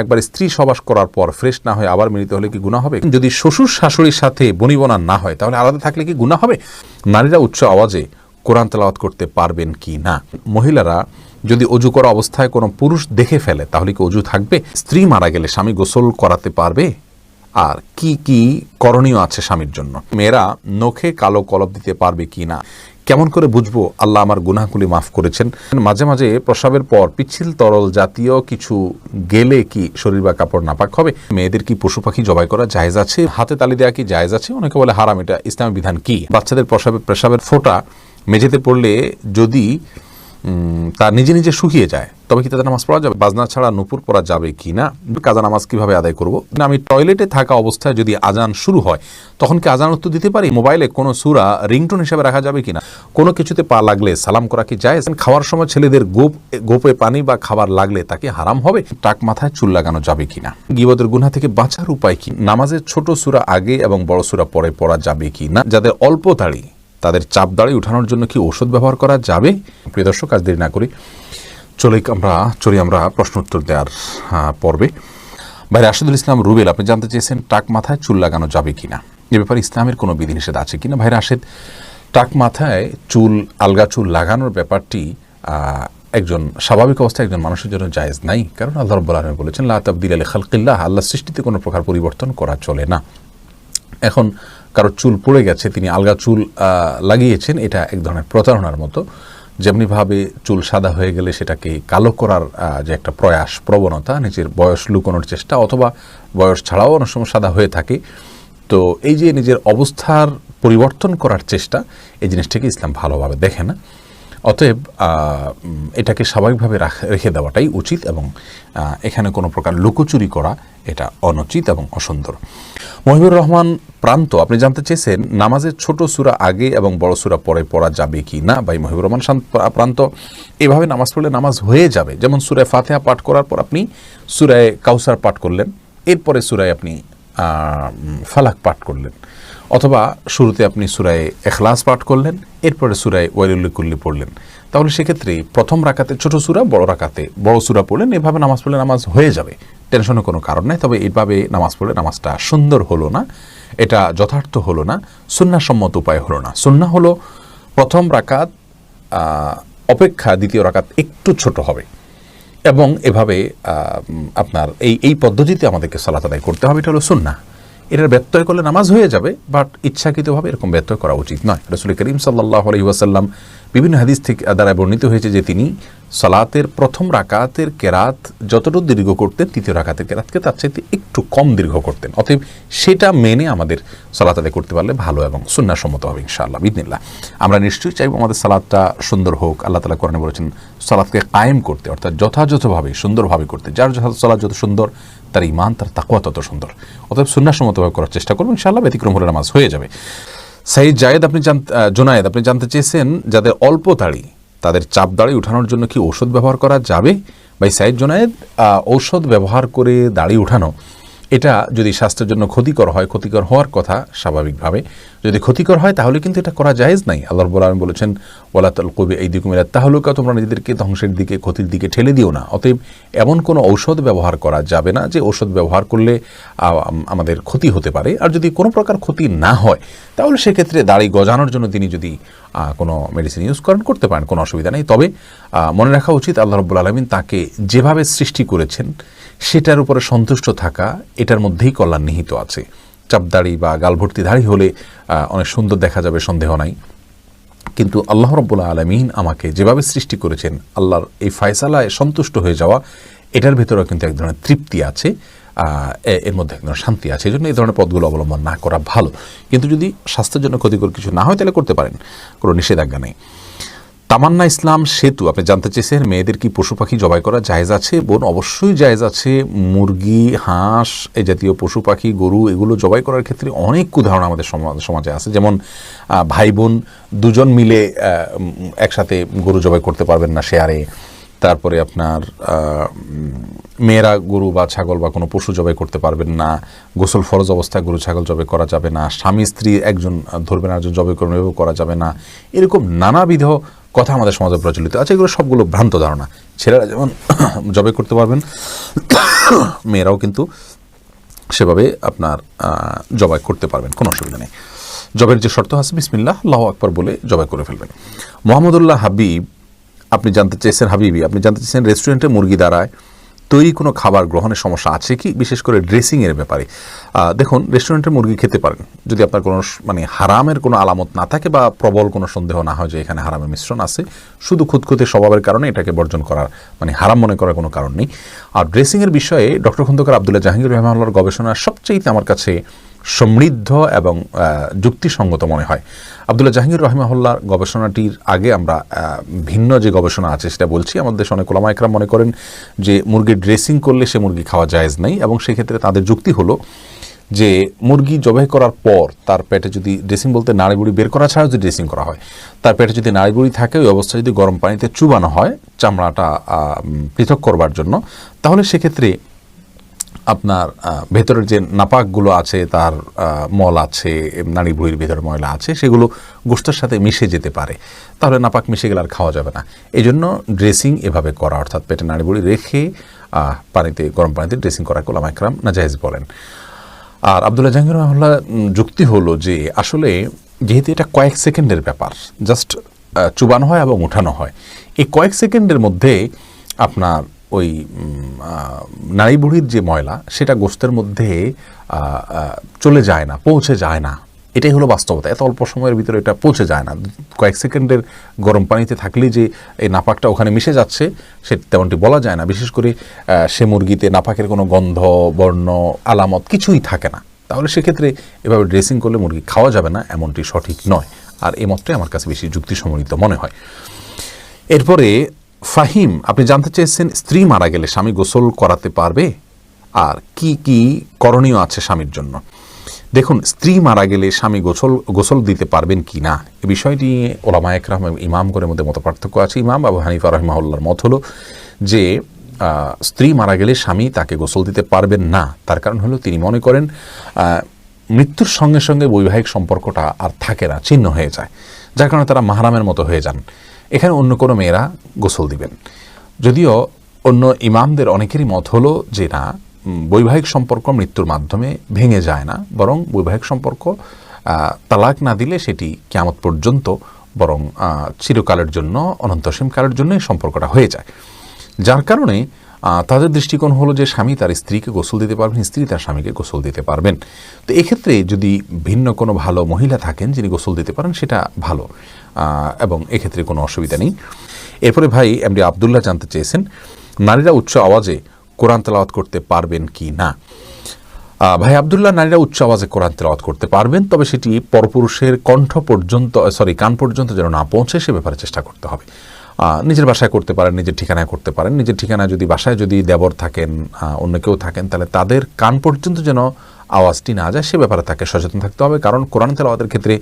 একবার স্ত্রী সবাস করার পর ফ্রেশ না হয়ে আবার মিলিত হলে কি গুণা হবে? যদি শ্বশুর শাশুড়ির সাথে বনিবনা না হয়, তাহলে আলাদা থাকলে কি গুণা হবে? নারীরা উচ্চ আওয়াজে কোরআন তেলাওয়াত করতে পারবেন কি না? মহিলারা যদি অজু করা অবস্থায় কোনো পুরুষ দেখে ফেলে, তাহলে কি অজু থাকবে? স্ত্রী মারা গেলে স্বামী গোসল করাতে পারবে? আর কি কি করণীয় আছে স্বামীর জন্য? মেয়েরা নখে কালো কলব দিতে পারবে কি না? কেমন করে বুঝব আল্লাহ আমার গুনাহগুলি মাফ করেছেন? মাঝে মাঝে প্রসাবের পর পিচ্ছিল তরল জাতীয় কিছু গেলে কি শরীর বা কাপড় নাপাক হবে? মেয়েদের কি পশু পাখি জবাই করা জায়েজ আছে? হাতে তালি দেওয়া কি জায়েজ আছে? অনেকে বলে হারাম, এটা ইসলামের বিধান কি? বাচ্চাদের প্রসাবের প্রসাবের ফোঁটা মেঝেতে পড়লে যদি তা নিজে নিজে শুকিয়ে যায় তবে কি তাদের নামাজ পড়া যাবে? বাজনা ছাড়া নুপুর পড়া যাবে কি না কাজা নামাজ কীভাবে আদায় করব? না, আমি টয়লেটে থাকা অবস্থায় যদি আজান শুরু হয়, তখন কি আজান উত্তর দিতে পারি? মোবাইলে কোনো সুরা রিংটোন হিসাবে রাখা যাবে কিনা? কোনো কিছুতে পা লাগলে সালাম করা কি যায় খাওয়ার সময় ছেলেদের গোপ গোপে পানি বা খাবার লাগলে তাকে হারাম হবে? টাক মাথায় চুল লাগানো যাবে কি কিনা? গিবতের গুনা থেকে বাঁচার উপায় কি? নামাজের ছোট সুরা আগে এবং বড় সুরা পরে পড়া যাবে কি না যাদের অল্প দাড়ি, তাদের চাপ দাড়ি উঠানোর জন্য কি ওষুধ ব্যবহার করা যাবে? প্রিয় দর্শক, আজ দেরি না করি চলে আমরা, চলি আমরা প্রশ্ন উত্তর দেওয়ার পর্বে। ভাই রাশিদুল ইসলাম রুবেল, আপনি জানতে চেয়েছেন টাক মাথায় চুল লাগানো যাবে কিনা? এ ব্যাপারে ইসলামের কোনো বিধিনিষেধ আছে কিনা? ভাই রাশেদ, টাক মাথায় চুল, আলগা চুল লাগানোর ব্যাপারটি একজন স্বাভাবিক অবস্থায় একজন মানুষের জন্য জায়েজ নাই। কারণ আল্লাহ রব্বুল আলমী বলেছেন, লা তাবদিল আলী খালকিল্লাহ আল্লাহ সৃষ্টিতে কোনো প্রকার পরিবর্তন করা চলে না। এখন কারও চুল পড়ে গেছে, তিনি আলগা চুল লাগিয়েছেন, এটা এক ধরনের প্রতারণার মতো। যেমনিভাবে চুল সাদা হয়ে গেলে সেটাকে কালো করার যে একটা প্রয়াস, প্রবণতা, নিজের বয়স লুকোনোর চেষ্টা অথবা বয়স ছাড়াও অনেক সময় সাদা হয়ে থাকে, তো এই যে নিজের অবস্থার পরিবর্তন করার চেষ্টা, এই জিনিসটাকে ইসলাম ভালোভাবে দেখে না। অতএব এটাকে স্বাভাবিকভাবে রাখ- দেওয়াটাই উচিত এবং এখানে কোনো প্রকার লুকোচুরি করা এটা অনুচিত এবং অসুন্দর। মহিবুর রহমান প্রান্ত, আপনি জানতে চেয়েছেন নামাজের ছোট সুরা আগে এবং বড় সুরা পরে পড়া যাবে কি না? ভাই মহিবুর রহমান প্রান্ত, এভাবে নামাজ পড়লে নামাজ হয়ে যাবে। যেমন সুরায় ফাতেহা পাঠ করার পর আপনি সুরায় কাউসার পাঠ করলেন, এরপরে সুরায় আপনি ফালাক পাঠ করলেন। অথবা শুরুতে আপনি সুরায় এখলাস পাঠ করলেন, এরপরে সুরায় ওয়াইলুল্লিকুল্লি পড়লেন। তাহলে সেক্ষেত্রে প্রথম রাকাতে, ছোট সুরা, বড় রাকাতে, বড় সুরা পড়লেন, এভাবে নামাজ পড়লে নামাজ হয়ে যাবে। টেনশনের কোনো কারণ নেই, তবে এভাবে নামাজ পড়লে নামাজটা সুন্দর হলো না, এটা যথার্থ হলো না, সুন্নাসম্মত উপায় হলো না। সুন্না হলো প্রথম রাকাত অপেক্ষা দ্বিতীয় রাকাত একটু ছোট হবে। এবং এভাবে আপনার এই এই পদ্ধতিতে আমাদেরকে সালাত আদায় করতে হবে, এটা হলো সুন্না। এটার ব্যত্যয় করলে নামাজ হয়ে যাবে বাট ইচ্ছাকৃতভাবে এরকম ব্যত্যয় করা উচিত নয়। রসুল করিম সাল্লাহ আলহি ওয়াসাল্লাম বিভিন্ন হাদিস থেকে দ্বারা বর্ণিত হয়েছে যে তিনি সালাতের প্রথম রাকাতের কেরাত যতটুকু দীর্ঘ করতেন, তৃতীয় রাকাতের কেরাতকে তার চাইতে একটু কম দীর্ঘ করতেন। অতএব সেটা মেনে আমাদের সালাত আদায় করতে পারলে ভালো এবং সুন্নাসম্মত হবে ইনশাআল্লাহ বিদিনিল্লাহ আমরা নিশ্চয়ই চাইব আমাদের সালাদটা সুন্দর হোক, আল্লাহ তালা কোরআনে বলেছেন সালাদকে কায়েম করতে, অর্থাৎ যথাযথভাবে, সুন্দরভাবে করতে। যার যথা সালাদ যত সুন্দর, তার ইমান তার তাকুয়া তত সুন্দর। অতএব সুন্নাসম্মতভাবে করার চেষ্টা করব, ইনশাআল্লাহ ব্যতিক্রম হলে নামাজ হয়ে যাবে। সাইদ জায়েদ, আপনি জোনায়েদ, আপনি জানতে চেয়েছেন যাদের অল্প দাড়ি, তাদের চাপ দাড়ি উঠানোর জন্য কি ঔষধ ব্যবহার করা যাবে? ভাই, সাইদ জোনায়েদ ঔষধ ব্যবহার করে দাড়ি উঠানো এটা যদি স্বাস্থ্যের জন্য ক্ষতিকর হয়, ক্ষতিকর হওয়ার কথা স্বাভাবিকভাবে। যদি ক্ষতিকর হয়, তাহলে কিন্তু এটা করা জায়েজ নাই। আল্লাহ রব্বুল বলেছেন ওলাতাল কবি এই দিকে মিলা তাহলুকা তোমরা নিজেদেরকে ধ্বংসের দিকে, ক্ষতির দিকে ঠেলে দিও না। অতএব এমন কোনো ঔষধ ব্যবহার করা যাবে না, যে ঔষধ ব্যবহার করলে আমাদের ক্ষতি হতে পারে। আর যদি কোনো প্রকার ক্ষতি না হয়, তাহলে সেক্ষেত্রে দাড়ি গজানোর জন্য তিনি যদি কোনো মেডিসিন ইউজ করেন, করতে পারেন, কোনো অসুবিধা নেই। তবে মনে রাখা উচিত, আল্লাহ রব্বুল আলমিন তাকে যেভাবে সৃষ্টি করেছেন সেটার উপরে সন্তুষ্ট থাকা, এটার মধ্যেই কল্যাণ নিহিত আছে। চাপদাড়ি বা গালভর্তি দাড়ি হলে অনেক সুন্দর দেখা যাবে, সন্দেহ নাই। কিন্তু আল্লাহ রব্বুল্লা আলমিন আমাকে যেভাবে সৃষ্টি করেছেন, আল্লাহর এই ফয়সালায় সন্তুষ্ট হয়ে যাওয়া, এটার ভেতরেও কিন্তু এক ধরনের তৃপ্তি আছে এর মধ্যে এক ধরনের শান্তি আছে। এই জন্য এই ধরনের পদগুলো অবলম্বন না করা ভালো। কিন্তু যদি স্বাস্থ্যের জন্য ক্ষতিকর কিছু না হয়, তাহলে করতে পারেন। কোনো নিষেধাজ্ঞা নেই। তামান্না ইসলাম সেতু, আপনি জানতে চেয়েছেন মেয়েদের কি পশু পাখি জবাই করা জায়েজ আছে? বোন, অবশ্যই জায়েজ আছে। মুরগি, হাঁস, এই জাতীয় পশু পাখি, গরু, এগুলো জবাই করার ক্ষেত্রে অনেক উদাহরণ আমাদের সমা- সমাজে আছে। যেমন ভাই বোন দুজন মিলে একসাথে গরু জবাই করতে পারবেন না শেয়ারে। তারপরে আপনার মেয়েরা গরু বা ছাগল বা কোনো পশু জবাই করতে পারবেন না। গোসল ফরজ অবস্থায় গরু ছাগল জবাই করা যাবে না। স্বামী, স্ত্রী একজন ধরবেন একজন জবাই করবেন করা যাবে না। এরকম নানাবিধ কথা আমাদের সমাজে প্রচলিত আছে, এগুলো সবগুলো ভ্রান্ত ধারণা। ছেলেরা যেমন জবে করতে পারবেন, মেয়েরাও কিন্তু সেভাবে আপনার জবাই করতে পারবেন, কোনো অসুবিধা নেই। জবের যে শর্ত আছে, বিসমিল্লাহ, আল্লাহ আকবর বলে জবাই করে ফেলবেন। মোহাম্মদুল্লাহ হাবিব, আপনি জানতে চেয়েছেন হাবিবি, আপনি জানতে চেয়েছেন রেস্টুরেন্টে মুরগি দ্বারায় তৈরি কোনো খাবার গ্রহণের সমস্যা আছে কি? বিশেষ করে ড্রেসিংয়ের ব্যাপারে। দেখুন রেস্টুরেন্টের মুরগি খেতে পারেন। যদি আপনার কোনো মানে হারামের কোনো আলামত না থাকে বা প্রবল কোনো সন্দেহ না হয় যে এখানে হারামের মিশ্রণ আছে, শুধু খুদখুতে স্বভাবের কারণে এটাকে বর্জন করার মানে হারাম মনে করার কোনো কারণ নেই। আর ড্রেসিংয়ের বিষয়ে ডক্টর খন্দকার আবদুল্লাহ জাহাঙ্গীর রহমানুল্লাহর গবেষণা সবচেয়ে আমার কাছে সমৃদ্ধ এবং যুক্তিসঙ্গত মনে হয়। আবদুল্লাহ জাহাঙ্গীর রহমাহুল্লার গবেষণাটির আগে আমরা ভিন্ন যে গবেষণা আছে সেটা বলছি। আমাদের দেশে অনেক ওলামা একরাম মনে করেন যে মুরগির ড্রেসিং করলে সে মুরগি খাওয়া জায়েজ নাই এবং সেক্ষেত্রে তাদের যুক্তি হলো যে মুরগি জবাই করার পর তার পেটে যদি ড্রেসিং বলতে নাড়িবুড়ি বের করা ছাড়াও যদি ড্রেসিং করা হয়, তার পেটে যদি নাড়িবুড়ি থাকে, ওই অবস্থায় যদি গরম পানিতে চুবানো হয়, চামড়াটা পৃথক করবার জন্য, তাহলে সেক্ষেত্রে আপনার ভেতরের যে নাপাকগুলো আছে, তার মল আছে, নাড়ি ভুঁড়ির ভেতরে ময়লা আছে, সেগুলো গোষ্ঠের সাথে মিশে যেতে পারে। তাহলে নাপাক মিশে গেলে আর খাওয়া যাবে না। এই জন্য ড্রেসিং এভাবে করা, অর্থাৎ পেটে নাড়ি ভুঁড়ি রেখে পানিতে, গরম পানিতে ড্রেসিং করা, কোলাম একরাম নাজাইজ বলেন। আর আবদুল্লাহ জাহাঙ্গীর রহমাল্লাহ যুক্তি হলো যে, আসলে যেহেতু এটা কয়েক সেকেন্ডের ব্যাপার, জাস্ট চুবানো হয় এবং উঠানো হয়, এই কয়েক সেকেন্ডের মধ্যে আপনার ওই নারী বুড়ির যে ময়লা, সেটা গোস্তের মধ্যে চলে যায় না, পৌঁছে যায় না। এটাই হলো বাস্তবতা। এত অল্প সময়ের ভিতরে এটা পৌঁছে যায় না। কয়েক সেকেন্ডের গরম পানিতে থাকলেই যে এই নাপাকটা ওখানে মিশে যাচ্ছে, সে তেমনটি বলা যায় না। বিশেষ করে সে মুরগিতে নাপাকের কোনো গন্ধ, বর্ণ, আলামত কিছুই থাকে না। তাহলে সেক্ষেত্রে এভাবে ড্রেসিং করলে মুরগি খাওয়া যাবে না, এমনটি সঠিক নয়। আর এই মতটাই আমার কাছে বেশি যুক্তিসমন্বিত মনে হয়। এরপরে ফাহিম, আপনি জানতে চেয়েছেন স্ত্রী মারা গেলে স্বামী গোসল করাতে পারবে? আর কি কি করণীয় আছে স্বামীর জন্য? দেখুন, স্ত্রী মারা গেলে স্বামী গোসল গোসল দিতে পারবেন কি না? এ বিষয়টি ওলামা একরাম ইমাম করে মধ্যে মত পার্থক্য আছে। ইমাম আবু হানিফা রহমাউল্লার মত হলো যে স্ত্রী মারা গেলে স্বামী তাকে গোসল দিতে পারবেন না। তার কারণ হলো তিনি মনে করেন মৃত্যুর সঙ্গে সঙ্গে বৈবাহিক সম্পর্কটা আর থাকে না, ছিন্ন হয়ে যায়। যার কারণে তারা মাহারামের মতো হয়ে যান। এখানে অন্য কোনো মেয়েরা গোসল দিবেন। যদিও অন্য ইমামদের অনেকেরই মত হলো যে না বৈবাহিক সম্পর্ক মৃত্যুর মাধ্যমে ভেঙে যায় না, বরং বৈবাহিক সম্পর্ক তালাক না দিলে সেটি কেমত পর্যন্ত, বরং চিরকালের জন্য অনন্তসীম কালের সম্পর্কটা হয়ে যায়। যার কারণে তাদের দৃষ্টিকোণ হলো যে স্বামী তার স্ত্রীকে গোসল দিতে পারবেন, স্ত্রী তার স্বামীকে গোসল দিতে পারবেন। তো এক্ষেত্রে যদি ভিন্ন কোনো ভালো মহিলা থাকেন, যিনি গোসল দিতে পারেন, সেটা ভালো। এবং এক্ষেত্রে কোনো অসুবিধা নেই। এরপরে ভাই, এমডি আবদুল্লাহ জানতে চেয়েছেন, নারীরা উচ্চ আওয়াজে কোরআন তেলাওয়াত করতে পারবেন কি না? ভাই, আবদুল্লাহ, নারীরা উচ্চ আওয়াজে কোরআন তেলাওয়াত করতে পারবেন, তবে সেটি পরপুরুষের কণ্ঠ পর্যন্ত সরি কান পর্যন্ত যেন না পৌঁছে, সে ব্যাপারে চেষ্টা করতে হবে। নিজের বাসায় করতে পারেন, নিজের ঠিকানায় করতে পারেন, নিজের ঠিকানায় যদি বাসায় যদি দেবর থাকেন অন্য কেউ থাকেন, তাহলে তাদের কান পর্যন্ত যেন আওয়াজটি না যায়, সে ব্যাপারে তাকে সচেতন থাকতে হবে। কারণ কোরআন তেলাওয়াতের ক্ষেত্রে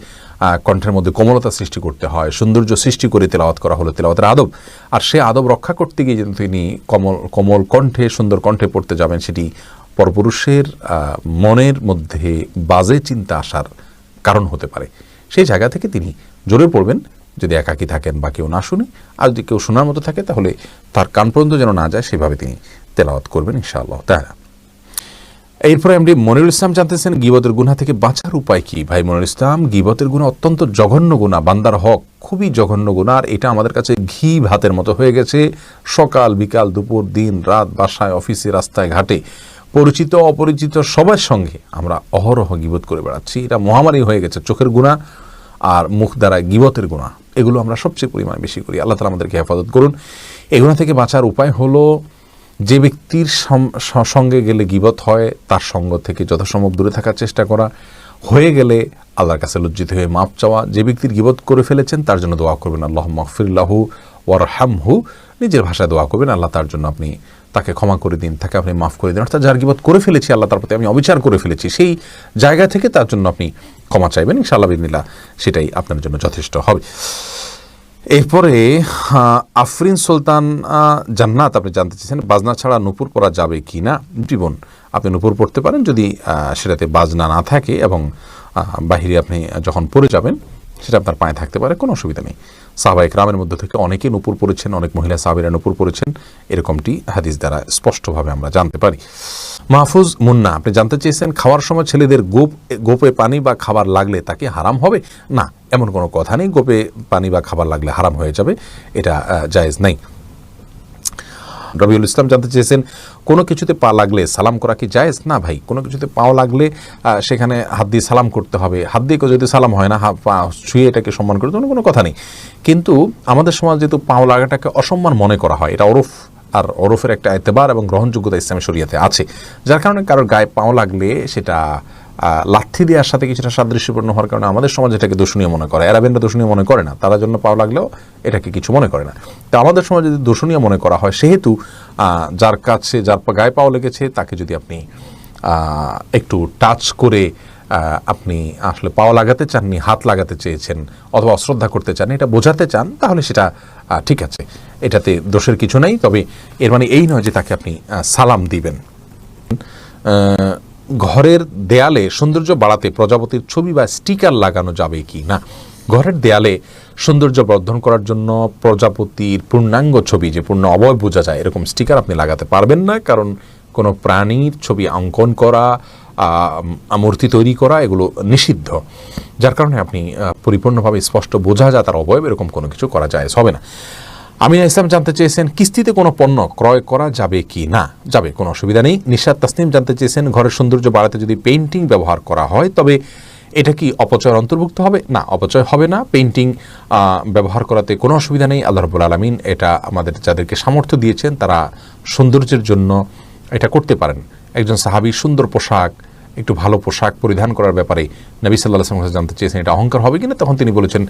কণ্ঠের মধ্যে কোমলতা সৃষ্টি করতে হয়, সৌন্দর্য সৃষ্টি করে তেলাওয়াত করা হলো, তেলাওয়াতের আদব। আর সে আদব রক্ষা করতে গিয়ে যদি তিনি কমল, কোমল কণ্ঠে, সুন্দর কণ্ঠে পড়তে যাবেন, সেটি পরপুরুষের মনের মধ্যে বাজে চিন্তা আসার কারণ হতে পারে। সেই জায়গা থেকে তিনি জোরে পড়বেন, যদি একাকী থাকেন বা কেউ না শুনে। আর যদি কেউ শোনার মতো থাকে, তাহলে তার কান পর্যন্ত যেন না যায়, সেভাবে তিনি তেলাওয়াত করবেন, ইনশাআল্লাহ তাহলে এরপরে এমডি মনিরুল ইসলাম জানতেছেন গিবতের গুণা থেকে বাঁচার উপায় কি। ভাই মনিরুল ইসলাম, গিবতের গুণা অত্যন্ত জঘন্য গুণা বান্দার হক খুবই জঘন্য গুণা আর এটা আমাদের কাছে ঘি ভাতের মতো হয়ে গেছে। সকাল, বিকাল, দুপুর, দিন, রাত, বাসায়, অফিসে, রাস্তায়, ঘাটে। পরিচিত, অপরিচিত, সবার সঙ্গে আমরা অহরহ গিবত করে বেড়াচ্ছি। এটা মহামারী হয়ে গেছে চোখের গুণা আর মুখ দ্বারা গিবতের গুণা এগুলো আমরা সবচেয়ে পরিমাণে বেশি করি। আল্লাহ তালা আমাদেরকে হেফাজত করুন। এগুলো থেকে বাঁচার উপায় হলো যে ব্যক্তির সঙ্গে গেলে গিবত হয়, তার সঙ্গ থেকে যথাসম্ভব দূরে থাকার চেষ্টা করা। হয়ে গেলে আল্লাহর কাছে লজ্জিত হয়ে মাপ চাওয়া। যে ব্যক্তির গিবত করে ফেলেছেন, তার জন্য দোয়া করবেন আল্লাহ মকফিল্লাহু ওয়ারহামহু। নিজের ভাষায় দোয়া করবেন, আল্লাহ তার জন্য আপনি তাকে ক্ষমা করে দিন, তাকে আপনি মাফ করে দিন। অর্থাৎ যার গিবত করে ফেলেছি, আল্লাহ তার প্রতি আমি অবিচার করে ফেলেছি, সেই জায়গা থেকে তার জন্য আপনি ক্ষমা চাইবেন, ইনশাআল্লাহ বিদিনিল্লাহ। সেটাই আপনার জন্য যথেষ্ট হবে। এরপরে আফরিন সুলতান জান্নাত, আপনি জানতে চেয়েছেন বাজনা ছাড়া নুপুর পরা যাবে কি না? জীবন, আপনি নুপুর পড়তে পারেন যদি সেটাতে বাজনা না থাকে এবং বাহিরে আপনি যখন পড়ে যাবেন, সেটা আপনার পায়ে থাকতে পারে, কোনো অসুবিধা নেই। সাহবাহিক রামের মধ্যে থেকে অনেকে নুপুর পড়েছেন, অনেক মহিলা সাহাবিরা নুপুর পড়েছেন, এরকমটি হাদিস দ্বারা স্পষ্টভাবে আমরা জানতে পারি। মাহফুজ মুন্না, আপনি জানতে চেয়েছেন খাওয়ার সময় ছেলেদের গোপ গোপে পানি বা খাবার লাগলে তাকে হারাম হবে? না, এমন কোনো কথা নেই। গোপে পানি বা খাবার লাগলে হারাম হয়ে যাবে, এটা জায়েজ নেই। রবিউল ইসলাম জানতে চেয়েছেন, কোনো কিছুতে পা লাগলে সালাম করা কি জায়েজ? না ভাই, কোনো কিছুতে পাও লাগলে সেখানে হাত দিয়ে সালাম করতে হবে। হাত দিয়ে যদি সালাম হয় না পা ছুঁয়ে এটাকে সম্মান করতে কোনো কথা নেই। কিন্তু আমাদের সমাজ যেহেতু পাও লাগাটাকে অসম্মান মনে করা হয়, এটা ওরফ আর ওরফের একটা এতেবার এবং গ্রহণযোগ্যতা ইসলামী শরিয়াতে আছে। যার কারণে কারোর গায়ে পাও লাগলে সেটা লাথি দেওয়ার সাথে কিছুটা সাদৃশ্যপূর্ণ হওয়ার কারণে আমাদের সমাজ এটাকে দূষণীয় মনে করে। অ্যারাবেনরা দূষণীয় মনে করে না। তারা জন্য পাওয়া লাগলেও এটাকে কিছু মনে করে না। তো আমাদের সমাজে যদি দূষণীয় মনে করা হয়, সেহেতু যার কাছে, যার গায়ে পাওয়া লেগেছে, তাকে যদি আপনি একটু টাচ করে আপনি আসলে পাওয়া লাগাতে চাননি, হাত লাগাতে চেয়েছেন অথবা অশ্রদ্ধা করতে চান এটা বোঝাতে চান, তাহলে সেটা ঠিক আছে। এটাতে দোষের কিছু নাই, তবে এর মানে এই নয় যে তাকে আপনি সালাম দিবেন। ঘরের দেয়ালে সৌন্দর্য বাড়াতে প্রজাপতির ছবি বা স্টিকার লাগানো যাবে কি না? ঘরের দেয়ালে সৌন্দর্য বর্ধন করার জন্য প্রজাপতির পূর্ণাঙ্গ ছবি, যে পূর্ণ অবয় বোঝা যায়, এরকম স্টিকার আপনি লাগাতে পারবেন না, কারণ কোনো প্রাণীর ছবি অঙ্কন করা মূর্তি তৈরি করা এগুলো নিষিদ্ধ, যার কারণে আপনি পরিপূর্ণভাবে স্পষ্ট বোঝা যায় তার অবয়ব এরকম কোনো কিছু করা যায় হবে না। আমিনা ইসলাম জানতে চেয়েছেন, কিস্তিতে কোনো পণ্য ক্রয় করা যাবে কি না? যাবে, কোনো অসুবিধা নেই। নিশাদ তাসনিম জানতে চেয়েছেন, ঘরের সৌন্দর্য বাড়াতে যদি পেইন্টিং ব্যবহার করা হয়, তবে এটা কি অপচয়ের অন্তর্ভুক্ত হবে? না, অপচয় হবে না। পেইন্টিং ব্যবহার করাতে কোনো অসুবিধা নেই। আল্লাহ রবুল আলমিন এটা আমাদের যাদেরকে সামর্থ্য দিয়েছেন, তারা সৌন্দর্যের জন্য এটা করতে পারেন। একজন সাহাবী সুন্দর পোশাক একটু ভালো পোশাক পরিধান করার ব্যাপারে নবী সাল্লাহ আসলাম জানতে চেয়েছেন, এটা অহংকার হবে কিনা? তখন তিনি বলেছেন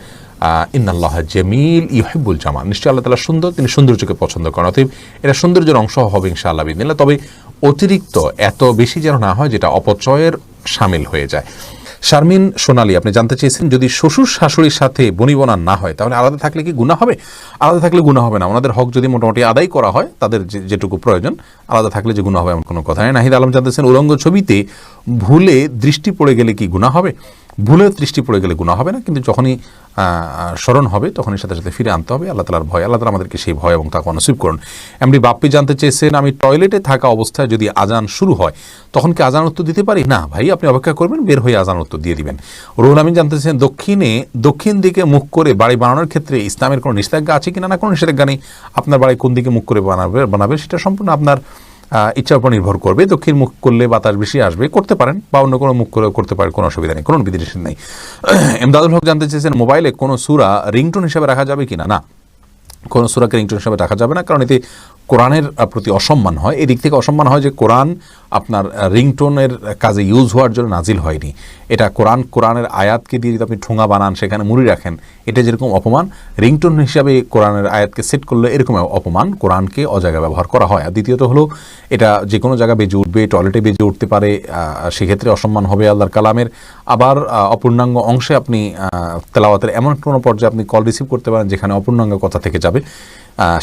ইন্নাল্লাহ জমিল ইহিবুল জামা নিশ্চয়ই আল্লাহ তালা সুন্দর, তিনি সৌন্দর্যকে পছন্দ করেন, অতএব এটা সৌন্দর্যের অংশ হবে ইনশাআল্লাহ বিদিনিল্লাহ। তবে অতিরিক্ত এত বেশি যেন না হয় যেটা অপচয়ের সামিল হয়ে যায়। শারমিন সোনালী, আপনি জানতে চেয়েছেন, যদি শ্বশুর শাশুড়ির সাথে বনিবনা না হয়, তাহলে আলাদা থাকলে কি গুণা হবে? আলাদা থাকলে গুণা হবে না। ওনাদের হক যদি মোটামুটি আদায় করা হয়, তাদের যেটুকু প্রয়োজন, আলাদা থাকলে যে গুণা হবে এমন কোনো কথা নেই। নাহিদ আলম জানতেছেন উলঙ্গ ছবিতে ভুলে দৃষ্টি পড়ে গেলে কি গুণা হবে? ভুলে দৃষ্টি পড়ে গেলে গুণা হবে না, কিন্তু যখনই স্মরণ হবে, তখনই সাথে সাথে ফিরে আনতে হবে। আল্লাহ তালার ভয়, আল্লাহ তালা আমাদেরকে সেই ভয় এবং তাকে নসিব করুন। এমনি বাপ্পি জানতে চেয়েছেন, আমি টয়লেটে থাকা অবস্থায় যদি আজান শুরু হয়, তখন কি আজান উত্তর দিতে পারি? না ভাই, আপনি অপেক্ষা করবেন, বের হয়ে আজান উত্তর দিয়ে দিবেন। রুহুল আমিন জানতে চেয়েছেন, দক্ষিণে, দক্ষিণ দিকে মুখ করে বাড়ি বানানোর ক্ষেত্রে ইসলামের কোনো নিষেধাজ্ঞা আছে কিনা? না, কোনো নিষেধাজ্ঞা নেই। আপনার বাড়ি কোন দিকে মুখ করে বানাবে বানাবে সেটা সম্পূর্ণ আপনার ইচ্ছার উপর নির্ভর করবে, দক্ষিণ মুখ করলে বাতাস বেশি আসবে, করতে পারেন বা অন্য কোনো মুখ করে করতে পারেন, কোনো অসুবিধা নেই, কোনো বিধি নিষেধ নেই। এমদাদুল হক জানতে চেয়েছেন, মোবাইলে কোনো সুরা রিংটোন হিসাবে রাখা যাবে কি না না, কোনো সুরাকে রিংটোন হিসাবে রাখা যাবে না, কারণ এতে কোরআনের প্রতি অসম্মান হয়। এদিক থেকে অসম্মান হয় যে কোরআন আপনার রিংটোনের কাজে ইউজ হওয়ার জন্য নাজিল হয়নি। এটা কোরআন, কোরআনের আয়াতকে দিয়ে যদি আপনি ঠোঙা বানান, সেখানে মুড়ি রাখেন, এটা যেরকম অপমান, রিংটোন হিসাবে কোরআনের আয়াতকে সেট করলে এরকম অপমান, কোরআনকে অজায়গায় ব্যবহার করা হয়। আর দ্বিতীয়ত হলো, এটা যে কোনো জায়গায় বেজে উঠবে, টয়লেটে বেজে উঠতে পারে সেক্ষেত্রে অসম্মান হবে আল্লাহর কালামের। আবার অপূর্ণাঙ্গ অংশে আপনি তেলাওয়াতের এমন কোনো পর্যায়ে আপনি কল রিসিভ করতে পারেন, যেখানে অপূর্ণাঙ্গ কথা থেকে যাবে।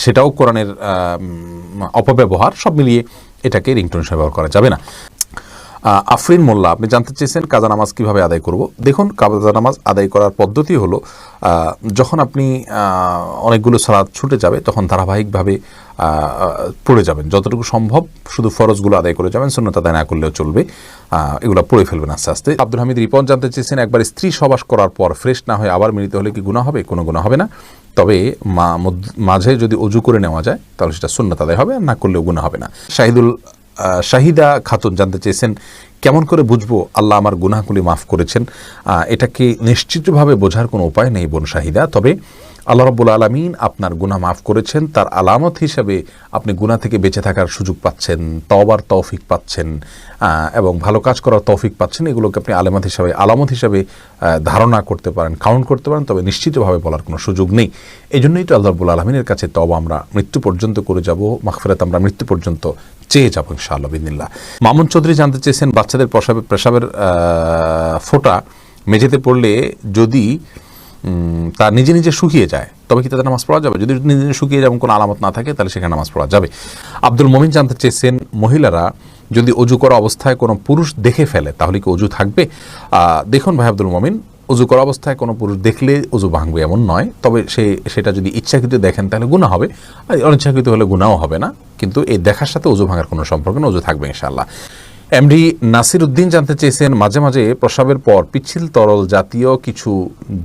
সেটাও কোরআনের অপব্যবহার সব মিলিয়ে এটাকে রিংটোন হিসেবে ব্যবহার করা যাবে না। আফরিন মোল্লা, আপনি জানতে চেয়েছেন কাজা নামাজ কীভাবে আদায় করব। দেখুন, কাজা নামাজ আদায় করার পদ্ধতি হলো যখন আপনি অনেকগুলো সালাদ ছুটে যাবে, তখন ধারাবাহিকভাবে পড়ে যাবেন। যতটুকু সম্ভব শুধু ফরজগুলো আদায় করে যাবেন শূন্যত আদায় না করলেও চলবে। এগুলো পড়ে ফেলবেন আস্তে আস্তে। আব্দুল হামিদ রিপন জানতে চেয়েছেন, একবার স্ত্রী সবাস করার পর ফ্রেশ না হয়ে আবার মিলিত হলে কি গুণা হবে? কোনো গুণা হবে না। তবে মাঝে যদি অজু করে নেওয়া যায়, তাহলে সেটা সুন্নত আদায় হবে, আর না করলেও গুণা হবে না। শাহিদুল শাহিদা খাতুন জানতে চেয়েছেন, কেমন করে বুঝব আল্লাহ আমার গুনাহগুলি মাফ করেছেন? এটাকে নিশ্চিতভাবে বোঝার কোনো উপায় নেই বোন শাহিদা? তবে আল্লাহ রব্বুল আলমিন আপনার গুনাহ মাফ করেছেন, তার আলামত হিসাবে আপনি গুনাহ থেকে বেঁচে থাকার সুযোগ পাচ্ছেন, তওবার তৌফিক পাচ্ছেন এবং ভালো কাজ করার তৌফিক পাচ্ছেন, এগুলোকে আপনি আলামত হিসাবে আলামত হিসাবে ধারণা করতে পারেন কাউন্ট করতে পারেন, তবে নিশ্চিতভাবে বলার কোনো সুযোগ নেই। এই জন্যই তো আল্লাহ রব্বুল আলমিনের কাছে তবা আমরা মৃত্যু পর্যন্ত করে যাব, মাগফিরাত আমরা মৃত্যু পর্যন্ত চেয়ে যাব ইনশাআল্লাহ বিদিল্লা মামুন চৌধুরী জানতে চেয়েছেন, বাচ্চাদের প্রসাবের প্রসাবের ফোঁটা মেঝেতে পড়লে যদি তা নিজে নিজে শুকিয়ে যায়। তবে কি তাদের নামাজ পড়া যাবে? যদি নিজে নিজে শুকিয়ে যেমন কোনো আলামত না থাকে, তাহলে সেখানে নামাজ পড়া যাবে। আব্দুল মমিন জানতে চেয়েছেন, মহিলারা যদি অজু করা অবস্থায় কোনো পুরুষ দেখে ফেলে, তাহলে কি অজু থাকবে? দেখুন ভাই আব্দুল মমিন, অজু করা অবস্থায় কোনো পুরুষ দেখলে অজু ভাঙবে এমন নয়। তবে সে, সেটা যদি ইচ্ছাকৃত দেখেন, তাহলে গুণা হবে। আর অনিচ্ছাকৃত হলে গুণাও হবে না। কিন্তু এই দেখার সাথে অজু ভাঙার কোনো সম্পর্ক না অজু থাকবে ইনশাআল্লাহ। এমডি নাসির উদ্দিন জানতে চেয়েছেন, মাঝে মাঝে প্রসাবের পর পিচ্ছিল তরল জাতীয় কিছু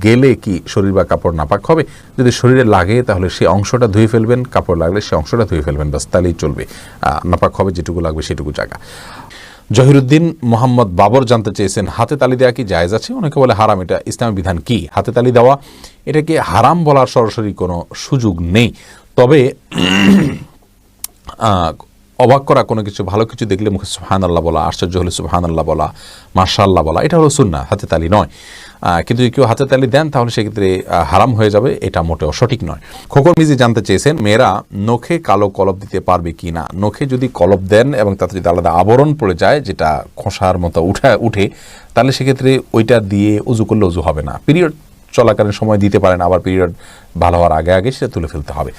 গেলে কি শরীর বা কাপড় নাপাক হবে? যদি শরীরে লাগে তাহলে সে অংশটা ধুয়ে ফেলবেন, কাপড় লাগলে সে অংশটা ধুয়ে ফেলবেন বাস তাহলেই চলবে। নাপাক হবে যেটুকু লাগবে সেটুকু জায়গা। জহিরুদ্দিন মোহাম্মদ বাবর জানতে চেয়েছেন, হাতে তালি দেওয়া কি জায়েজ আছে? অনেকে বলে হারাম, এটা ইসলামী বিধান কি? হাতে তালি দেওয়া, এটাকে হারাম বলার সরাসরি কোনো সুযোগ নেই। তবে অবাক করা কোনো কিছু, ভালো কিছু দেখলে মুখে সুহান আল্লাহ বলা, আশ্চর্য হলে সুহান আল্লাহ বলা মার্শাল্লাহ বলা, এটা হলো সুন্না হাতে তালি নয়। কিন্তু যদি কেউ হাতে তালি দেন, তাহলে সেক্ষেত্রে হারাম হয়ে যাবে, এটা মোটেও সঠিক নয়। খোকর মিজি জানতে চেয়েছেন, মেয়েরা নখে কালো কলপ দিতে পারবে কি না নখে যদি কলপ দেন এবং তাতে যদি আলাদা আবরণ পড়ে যায়, যেটা খোসার মতো উঠে উঠে, তাহলে সেক্ষেত্রে ওইটা দিয়ে উজু করলে উজু হবে না। পিরিয়ড চলাকালীন সময় দিতে পারেন, আবার পিরিয়ড ভালো হওয়ার আগে আগে সেটা তুলে ফেলতে হবে।